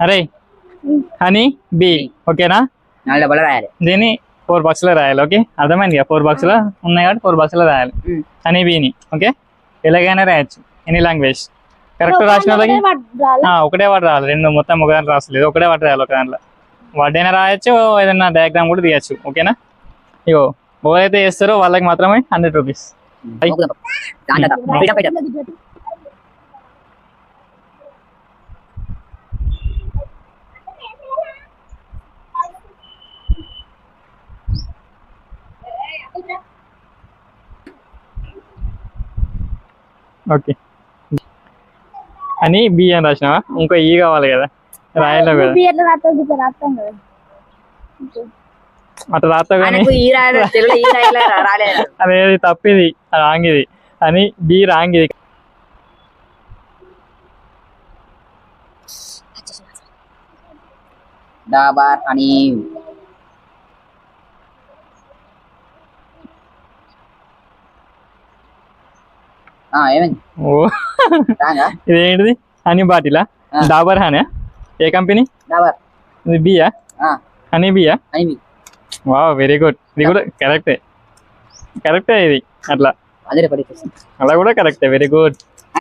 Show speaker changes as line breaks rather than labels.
అరే honey B ఓకేనా?
నాలుగు డబ్బులు రాయాలి.
దీన్ని ఫోర్ బాక్స్లో రాయాలి ఓకే? అర్థమైంది కదా? ఫోర్ బాక్స్లో ఉన్నాయి కాబట్టి ఫోర్ బాక్స్లో రాయాలి.
ఉమ్.
హనీ బీని ఓకే? ఎలాగైనా రాయొచ్చు. Any language. కరెక్ట్ రాసిన వాళ్ళకి ఆ, ఒకటే వాటి రావాలి రెండు మొత్తం ఒక దాంట్లో రాసలేదు ఒకటే వాటి రాయాలి ఒక దాంట్లో. వాటైనా రాయొచ్చు ఏదైనా డయాగ్రామ్ కూడా తీయచ్చు ఓకేనా? ఇగో ఎవరైతే చేస్తారో వాళ్ళకి మాత్రమే హండ్రెడ్ రూపీస్ ఓకే అని బి అని రాసినావా ఇంకో ఈ కావాలి కదా రాయలేవు కదా
ఎట్లా రాస్తావు ఇట్లా రాస్తాం కదా
అట్లా రాస్తావు కానీ
ఆయనకు ఈ రాయాలి తెలుగులో ఈ రాయాలి రాలేదు
అనేది తప్పిది రాంగ్ ఇది అని బి రాంగ్ ఇది
డాబార్ అని
ఇదేంటిది? హనీ బాటిలా. డాబర్ హనీ? ఏ కంపెనీ?
డాబార్.
ఇది బియా హనీ బియా వా వెరీ గుడ్. ఇది కూడా కరెక్టే. కరెక్టే ఇది. అట్లా. అలా కూడా కరెక్టే. Very good.